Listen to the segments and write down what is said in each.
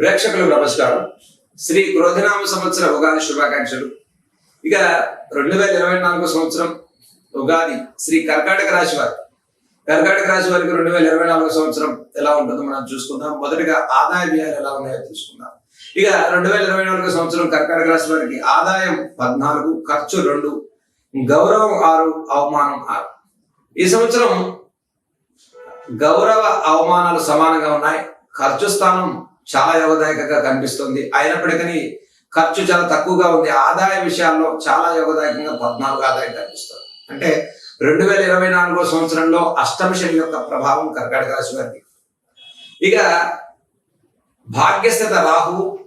ప్రేక్షకులకు నమస్కారం. శ్రీ క్రోధనామ సంవత్సర ఉగాది శుభాకాంక్షలు. ఇక రెండు వేల ఇరవై నాలుగు సంవత్సరం ఉగాది శ్రీ కర్కాటక రాశి వారు. కర్కాటక రాశి వారికి రెండు వేల ఇరవై నాలుగు సంవత్సరం ఎలా ఉంటుందో మనం చూసుకుందాం. మొదటగా ఆదాయ వ్యయాలు ఎలా ఉన్నాయో చూసుకుందాం ఇక రెండు వేల ఇరవై నాలుగు సంవత్సరం కర్కాటక రాశి వారికి ఆదాయం పద్నాలుగు ఖర్చు రెండు గౌరవం ఆరు అవమానం ఆరు. ఈ సంవత్సరం గౌరవ అవమానాలు సమానంగా ఉన్నాయి. ఖర్చు స్థానం చాలా యోగదాయకంగా కనిపిస్తుంది. అయినప్పటికీ ఖర్చు చాలా తక్కువగా ఉంది. ఆదాయ విషయాల్లో చాలా యోగదాయకంగా పద్నాలుగు ఆదాయం కనిపిస్తుంది. అంటే రెండు వేల ఇరవై నాలుగో సంవత్సరంలో అష్టమ శని యొక్క ప్రభావం కర్కాటక రాశి వారికి ఇక భాగ్యస్థిత రాహు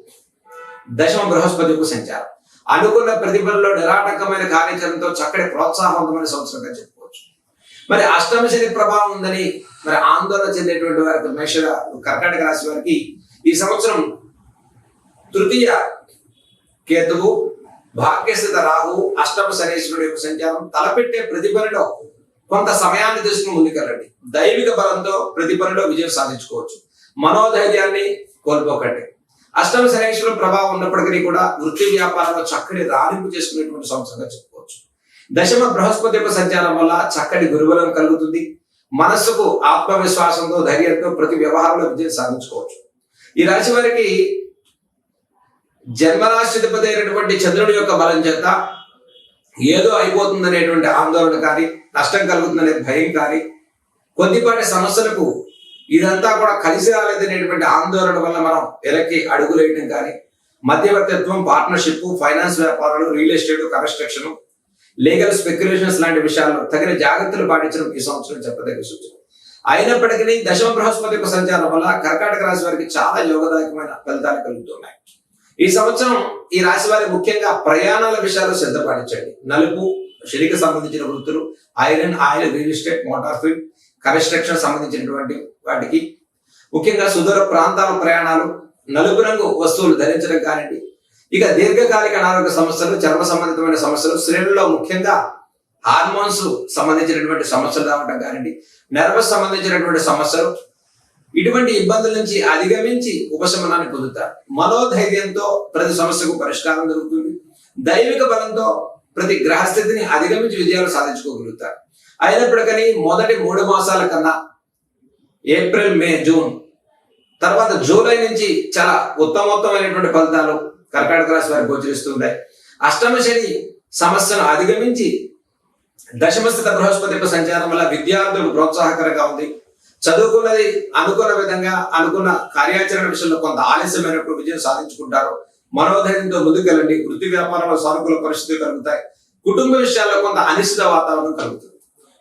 దశమ బృహస్పతికు సంచారం. అనుకున్న ప్రతిఫలంలో నిరాటకమైన కార్యాచరణతో చక్కటి ప్రోత్సాహవంతమైన సంవత్సరంగా చెప్పుకోవచ్చు. మరి అష్టమ శని ప్రభావం ఉందని మరి ఆందోళన చెందేటువంటి వారికి మేష కర్కాటక రాశి వారికి ఈ సంవత్సరం తృతీయ కేతువు భాగ్యస్థిత రాహు అష్టమ శనేశ్వరుడు యొక్క సంచారం తలపెట్టే ప్రతిభలో కొంత సమయాన్ని తీసుకుని ముందుకెళ్ళండి. దైవిక బలంతో ప్రతి పనిలో విజయం సాధించుకోవచ్చు. మనోధైర్యాన్ని కోల్పోకండి. అష్టమ శనేశ్వరుడు ప్రభావం ఉన్నప్పటికీ కూడా వృత్తి వ్యాపారంలో చక్కటి రాణింపు చేసుకునేటువంటి సంవత్సరంగా చెప్పుకోవచ్చు. దశమ బృహస్పతి యొక్క సంచారం వల్ల చక్కటి గురుబలం కలుగుతుంది. మనస్సుకు ఆత్మవిశ్వాసంతో ధైర్యంతో ప్రతి వ్యవహారంలో విజయం సాధించుకోవచ్చు. ఈ రాశి వారికి జన్మరాశిధిపతి అయినటువంటి చంద్రుడి యొక్క బలం చేత ఏదో అయిపోతుందనేటువంటి ఆందోళన కానీ నష్టం కలుగుతుందనే భయం కానీ కొద్దిపాటి సమస్యలకు ఇదంతా కూడా కలిసి రాలేదనేటువంటి ఆందోళన వల్ల మనం వెనక్కి అడుగులేయడం కానీ మధ్యవర్తిత్వం పార్ట్నర్షిప్ ఫైనాన్స్ వ్యాపారాలు real estate construction legal speculations లాంటి విషయాల్లో తగిన జాగ్రత్తలు పాటించడం ఈ సంవత్సరం చెప్పదగ్గ సూచన. అయినప్పటికీ దశమ బృహస్పతి యొక్క సంచారం వల్ల కర్కాటక రాశి వారికి చాలా యోగదాయకమైన ఫలితాలు కలుగుతున్నాయి. ఈ సంవత్సరం ఈ రాశి వారి ముఖ్యంగా ప్రయాణాల విషయాలు శ్రద్ధ పాటించండి. నలుపు శనికి సంబంధించిన వృత్తులు iron oil real estate motor field construction సంబంధించినటువంటి వాటికి. ముఖ్యంగా సుదూర ప్రాంతాల ప్రయాణాలు నలుపు రంగు వస్తువులు ధరించడం కానివ్వండి. ఇక దీర్ఘకాలిక అనారోగ్య సమస్యలు చర్మ సంబంధితమైన సమస్యలు స్త్రీలలో ముఖ్యంగా హార్మోన్స్ సంబంధించినటువంటి సమస్యలు రావటం కానివ్వండి నర్వస్ సంబంధించినటువంటి సమస్యలు ఇటువంటి ఇబ్బందుల నుంచి అధిగమించి ఉపశమనాన్ని పొందుతారు. మనోధైర్యంతో ప్రతి సమస్యకు పరిష్కారం దొరుకుతుంది. దైవిక బలంతో ప్రతి గ్రహస్థితిని అధిగమించి విజయాలు సాధించుకోగలుగుతారు. అయినప్పటికీ మొదటి మూడు మాసాల కన్నా ఏప్రిల్ మే జూన్ తర్వాత జూలై నుంచి చాలా ఉత్తమోత్తమైనటువంటి ఫలితాలు కర్కాటక రాశి వారికి గోచరిస్తుంటాయి అష్టమ శని సమస్యను అధిగమించి దశమస్థిత బృహస్పతి యొక్క సంచారం వల్ల విద్యార్థులు ప్రోత్సాహకరంగా ఉంది. చదువుకున్నది అనుకున్న విధంగా అనుకున్న కార్యాచరణ విషయంలో కొంత ఆలస్యమైనప్పుడు విజయం సాధించుకుంటారు. మనోధైర్యంతో ముందుకెళ్ళండి. వృత్తి వ్యాపారంలో సానుకూల పరిస్థితులు కలుగుతాయి. కుటుంబ విషయాల్లో కొంత అనిశ్చిత వాతావరణం కలుగుతుంది.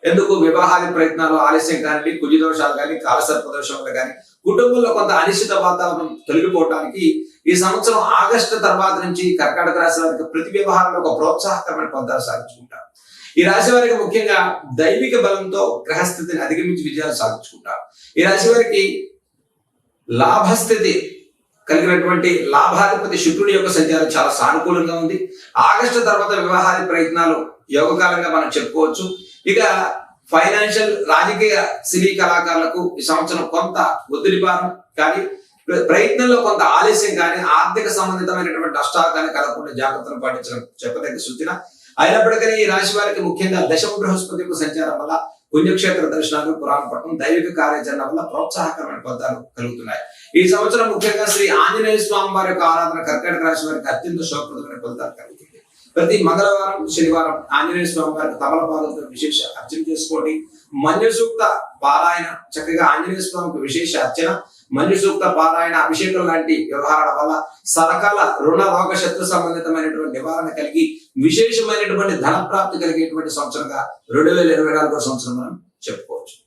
ఎందుకు? వివాహాది ప్రయత్నాలు ఆలస్యం కానీ కుజి దోషాలు కానీ కాలసర్ప దోషాలు కానీ కుటుంబంలో కొంత అనిశ్చిత వాతావరణం తొలగిపోవటానికి ఈ సంవత్సరం ఆగస్టు తర్వాత నుంచి కర్కాటక రాశి వారికి ప్రతి వ్యవహారంలో ఒక ప్రోత్సాహకరమైన పొందాలు సాధించుకుంటారు. ఈ రాశి వారికి ముఖ్యంగా దైవిక బలంతో గ్రహస్థితిని అధిగమించి విజయాలు సాధించుకుంటారు. ఈ రాశి వారికి లాభస్థితి కలిగినటువంటి లాభాధిపతి శుక్రుడి యొక్క సంచారం చాలా సానుకూలంగా ఉంది. ఆగస్టు తర్వాత వివాహాది ప్రయత్నాలు యోగకాలంగా మనం చెప్పుకోవచ్చు. ఇక ఫైనాన్షియల్ రాజకీయ సినీ కళాకారులకు ఈ సంవత్సరం కొంత ఒత్తిడిపారం కానీ ప్రయత్నంలో కొంత ఆలస్యం కానీ ఆర్థిక సంబంధితమైనటువంటి నష్టాలు కానీ కలగకుండా జాగ్రత్తలు పాటించడం చెప్పదగ్గ సూచన. అయినప్పటికీ ఈ రాశి వారికి ముఖ్యంగా దశమ బృహస్పతి యొక్క సంచారం వల్ల పుణ్యక్షేత్ర దర్శనాలు పురాణ పట్టణం దైవిక కార్యాచరణ వల్ల ప్రోత్సాహకరమైన ఫలితాలు కలుగుతున్నాయి. ఈ సంవత్సరం ముఖ్యంగా శ్రీ ఆంజనేయ స్వామి వారి యొక్క ఆరాధన కర్కాటక రాశి వారికి అత్యంత శోకప్రదమైన ఫలితాలు కలుగుతుంది. ప్రతి మంగళవారం శనివారం ఆంజనేయ స్వామి వారికి తమలపాలతో విశేష అర్చన చేసుకోండి. మంజు సూక్త పారాయణ చక్కగా ఆంజనేయ స్వామికి విశేష అర్చన మంజు సూక్త పారాయణ అభిషేకం లాంటి వ్యవహారాల వల్ల సరకాల రుణ రోగ శత్రు సంబంధితమైనటువంటి నివారణ కలిగి విశేషమైనటువంటి ధన ప్రాప్తి కలిగేటువంటి సంవత్సరంగా రెండు వేల ఇరవై నాలుగో సంవత్సరం మనం చెప్పుకోవచ్చు.